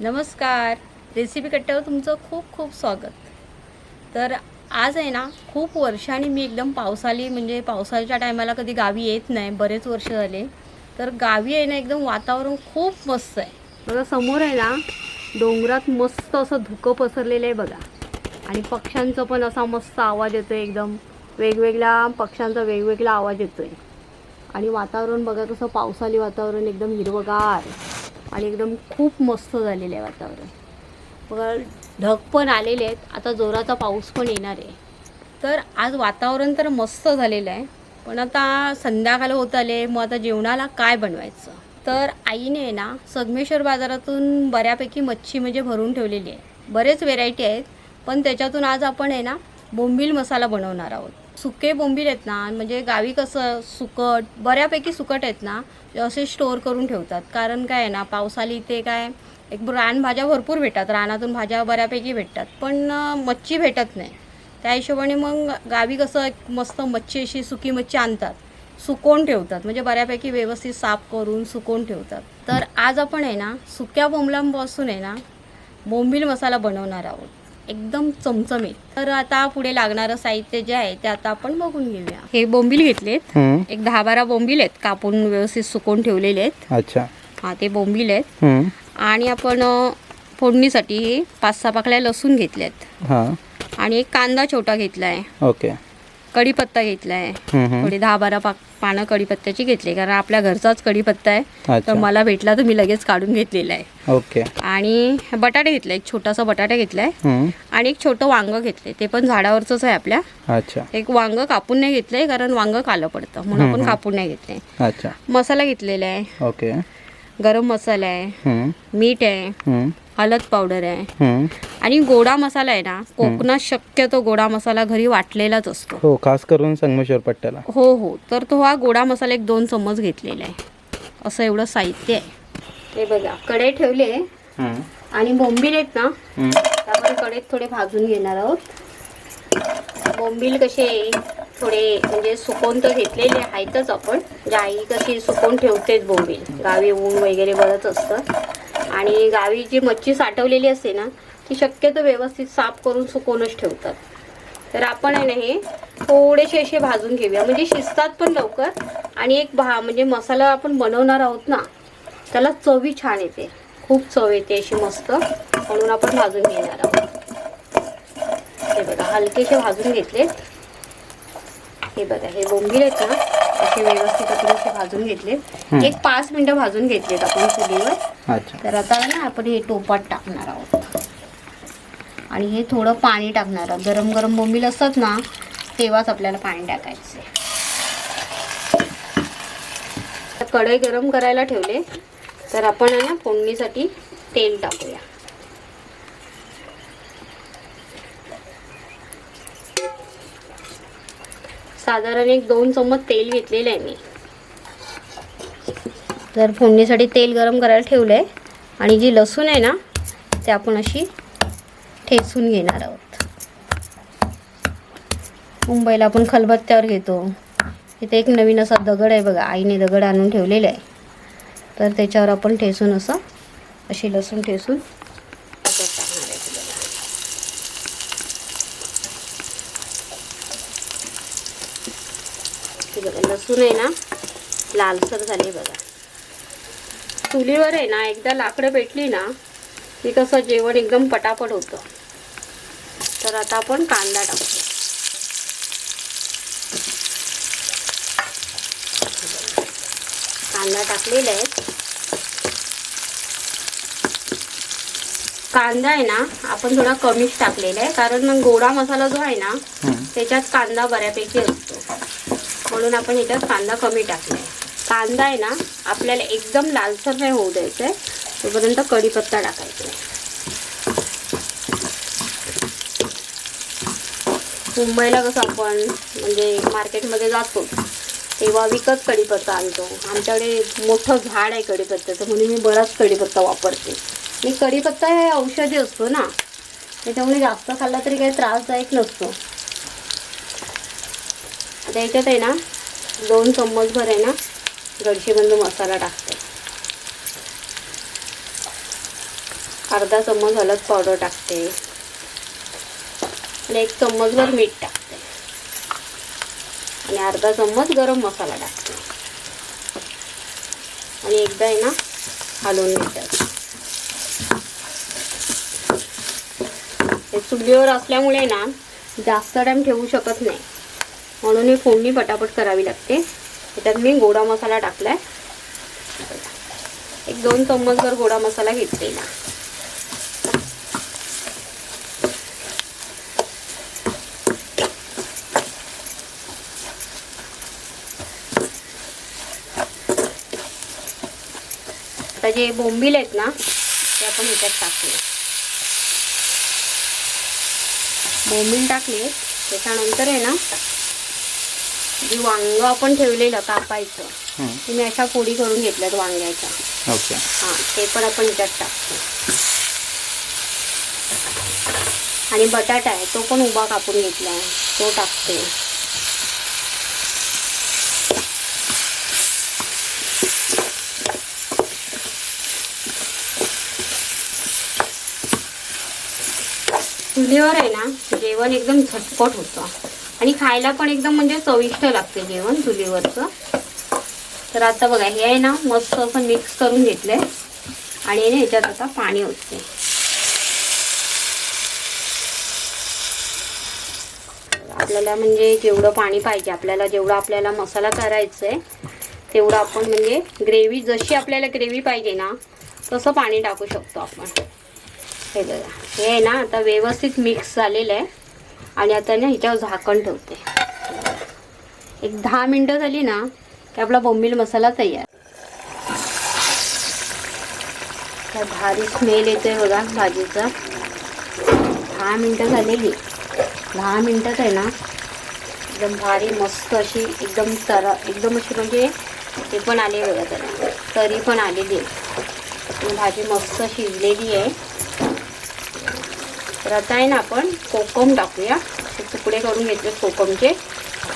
नमस्कार. रेसिपी कट्ट्यावर तुमचं खूप खूप स्वागत. तर आज आहे ना खूप वर्षांनी मी एकदम पावसाळी म्हणजे पावसाळ्याच्या टायमाला कधी गावी येत नाही बरेच वर्ष झाले. तर गावी आहे ना एकदम वातावरण खूप मस्त आहे. बघा समोर आहे ना डोंगरात मस्त असं धुकं पसरलेलं आहे बघा. आणि पक्ष्यांचं पण असा मस्त आवाज येतो एकदम. वेगवेगळ्या पक्ष्यांचा वेगवेगळा आवाज येतो आहे आणि वातावरण बघा कसं पावसाळी वातावरण एकदम हिरवगार. आणि एकदम खूप मस्त झालेलं आहे वातावरण. बघा ढग पण आलेले आहेत. आता जोराचा पाऊस पण येणार आहे. तर आज वातावरण तर मस्त झालेलं आहे. पण आता संध्याकाळ होत आले मग आता जेवणाला काय बनवायचं? तर आईने आहे ना संगमेश्वर बाजारातून बऱ्यापैकी मच्छी म्हणजे भरून ठेवलेली आहे. बरेच व्हेरायटी आहेत पण त्याच्यातून आज आपण आहे ना बोंबील मसाला बनवणार आहोत. सुके बोंबील आहेत ना म्हणजे गावी कसं सुकट बऱ्यापैकी सुकट आहेत ना असे स्टोअर करून ठेवतात. कारण काय आहे ना पावसाळी ते काय एक रानभाज्या भरपूर भेटतात. रानातून भाज्या बऱ्यापैकी भेटतात. पण मच्छी भेटत नाही. त्या हिशोबाने मग गावी कसं एक मस्त मच्छी अशी सुकी मच्छी आणतात. सुकवून ठेवतात. म्हणजे बऱ्यापैकी व्यवस्थित साफ करून सुकवून ठेवतात. तर आज आपण आहे ना सुक्या बोंबलांपासून आहे ना बोंबील मसाला बनवणार आहोत. एकदम चमचमीत. तर आता पुढे लागणारं साहित्य जे आहे ते आता आपण बघून घेऊया. हे बोंबील घेतलेत. हम्म, एक दहा बारा बोंबील आहेत कापून व्यवस्थित सुकवून ठेवलेले आहेत. अच्छा. हा ते बोंबील आहेत. हम्म, आणि आपण अ, फोडणीसाठी हे पाच सहा पाकळ्या लसूण घेतल्यात. हां. आणि एक कांदा छोटा घेतला आहे ओके. कढीपत्ता घेतला आहे थोडी दहा बारा पानं कढीपत्त्याची घेतली कारण आपल्या घरचाच कढीपत्ता आहे. तर मला भेटला तर मी लगेच काढून घेतलेला आहे. ओके. आणि बटाटे घेतला एक छोटासा बटाटा घेतला आहे हम्म, आणि एक छोटं वांगं घेतले ते पण झाडावरचंच आहे आपल्या. अच्छा. एक वांगं कापून नाही घेतलंय कारण वांगं कालं पडतं. म्हणून आपण. कापून नाही घेतलंय. अच्छा. मसाला घेतलेला आहे. ओके. गरम मसाला आहे. मीठ आहे. हळद पावडर आहे. आणि गोडा मसाला आहे ना कोकणात शक्यतो गोडा मसाला घरी वाटलेलाच असतो. हो खास करून संगमेश्वर पट्ट्याला. हो हो. तर तो हा गोडा मसाला एक दोन चम्मच घेतलेला आहे. असं एवढं साहित्य आहे. हे बघा कढई ठेवले आणि बोंबील आहेत ना ते आपण कढईत थोडे भाजून घेणार आहोत. बोंबील कसे थोडे म्हणजे सुकवून तर घेतलेले आहेतच आपण. आई कशी सुकवून ठेवतेच बोंबील. गावी ऊन वगैरे बरंच असतं. आणि गावी जी मच्छी साठवलेली असते ना ती शक्यतो व्यवस्थित साफ करून सुकवूनच ठेवतात. तर आपण आहे ना हे थोडेसे असे भाजून घेऊया. म्हणजे शिजतात पण लवकर आणि एक भा म्हणजे मसाला आपण बनवणार आहोत ना त्याला चवी छान येते. खूप चव येते अशी मस्त. म्हणून आपण भाजून घेणार आहोत. हे बघा हलकेसे भाजून घेतले हे बघा हे बोंबील आहेत ना असे व्यवस्थित आपण असे भाजून घेतले. एक पाच मिनिटं भाजून घेतलेत आपण चुलीवर तर आता ना आपण हे टोपात टाकणार आहोत. आणि हे थोडं पाणी टाकणार आहोत. गरम गरम बोंबील असतात ना तेव्हाच आपल्याला पाणी टाकायचं कढई गरम करायला ठेवले. तर आपण ना फोडणीसाठी तेल टाकूया. साधारण एक दोन चम्मच तेल घेतलेलं आहे मी. तर फोडणीसाठी तेल गरम करायला ठेवलं आहे आणि जी लसूण आहे ना ते आपण अशी ठेचून घेणार आहोत. मुंबईला आपण खलबत्त्यावर घेतो. इथे एक नवीन असा दगड आहे बघा आईने दगड आणून ठेवलेला आहे. तर त्याच्यावर आपण ठेचून असं अशी लसूण ठेचून टाकणार आहे. हे बघा लसूण आहे ना लालसर झाले बघा. चुलीवर आहे ना एकदा लाकडं भेटली ना की कसं जेवण एकदम पटापट होतं. तर आता आपण कांदा टाकतो. कांदा टाकलेला आहे. कांदा आहे ना आपण थोडा कमीच टाकलेला आहे कारण गोडा मसाला जो आहे ना त्याच्यात कांदा बऱ्यापैकी असतो. म्हणून आपण ह्याच्यात कांदा कमी टाकलाय. कांदा आहे ना आपल्याला एकदम लालसर नाही होऊ द्यायचं आहे तोपर्यंत कढीपत्ता टाकायचा आहे. मुंबईला कसं आपण म्हणजे मार्केटमध्ये जातो तेव्हा विकत कढीपत्ता आणतो. आमच्याकडे मोठं झाड आहे कढीपत्त्याचं म्हणून मी बराच कढीपत्ता वापरते. आणि कढीपत्ता हे औषधी असतो ना. त्याच्यामुळे जास्त खाल्ला तरी काही त्रासदायक नसतो. आता याच्यात आहे ना दोन चम्मचभर आहे ना गडशीबंधू मसाला टाकते. अर्धा चम्मच हळद पावडर टाकते. आणि एक चम्मचभर मीठ टाकते. आणि अर्धा चम्मच गरम मसाला टाकते. आणि एकदा आहे ना हलवून घेतात. हे चुलीवर असल्यामुळे ना जास्त टाईम ठेवू शकत नाही. म्हणून हे फोडणी पटापट करावी लागते. त्याच्यात मी गोडा मसाला टाकलाय. एक दोन चम्मचभर गोडा मसाला घेतलेला. आता जे बोंबील आहेत ना ते आपण ह्याच्यात टाकले बोंबील टाकले त्याच्यानंतर आहे ना जे वांग आपण ठेवलेलं कापायचं. हं. ते मी अशा पोडी करून घेतल्यात वांग्याच्या. ओके. हां ते पण आपण ह्याच्यात टाकतो. आणि बटाटा आहे तो पण उभा कापून घेतला आहे. तो टाकते. चुलीवर आहे ना जेवण एकदम झटपट होतं. आणि खायला पण एकदम म्हणजे चविष्ट लागते जेवण चुलीवरचं. तर आता बघा हे आहे ना मस्त असं मिक्स करून घेतलंय. आणि आहे ह्याच्यात आता पाणी ओतते. आपल्याला म्हणजे जेवढं पाणी पाहिजे आपल्याला जेवढा आपल्याला मसाला करायचा आहे तेवढं आपण म्हणजे ग्रेव्ही जशी आपल्याला ग्रेव्ही पाहिजे ना तसं पाणी टाकू शकतो आपण. हे बघा हे आहे ना आता व्यवस्थित मिक्स झालेलं आहे. आणि आता ना हिच्यावर झाकण ठेवते. एक दहा मिनटं झाली ना की आपला बोंबील मसाला तयार. काय भारी स्मेल येतोय बघा भाजीचा. दहा मिनटं झालेली दहा मिनटात आहे ना एकदम भारी मस्त अशी एकदम तर एकदम अशी म्हणजे ते पण आले बघा त्याला. तरी पण आलेली आहे. भाजी मस्त शिजलेली आहे. तर आता आहे ना आपण कोकम टाकूया. ते तुकडे करून घेतले कोकमचे.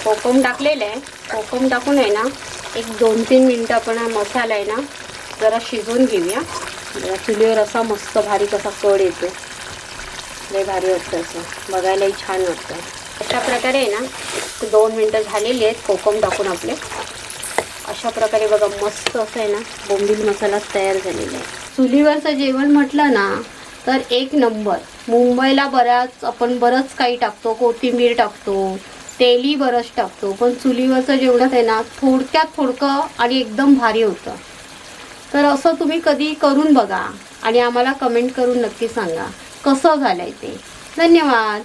कोकम टाकलेलं आहे. कोकम टाकून आहे ना एक दोन तीन मिनटं आपण हा मसाला आहे ना जरा शिजवून घेऊया. जरा चुलीवर असा मस्त भारी कसा कड येतो. लय भारी वाटतं असं. बघायलाही छान वाटतं. अशा प्रकारे आहे ना दोन मिनटं झालेली आहेत कोकम टाकून आपले. अशा प्रकारे बघा मस्त असं आहे ना बोंबील मसाला तयार झालेला आहे. चुलीवरचं जेवण म्हटलं ना तर एक नंबर. मुंबईला बऱ्याच आपण बरंच काही टाकतो. कोथिंबीर टाकतो तेली बरंच टाकतो पण चुलीवरचं जेवणात आहे ना थोडक्यात थोडकं आणि एकदम भारी होतं. तर असं तुम्ही कधी करून बघा आणि आम्हाला कमेंट करून नक्की सांगा. कसं झालंय ते? धन्यवाद.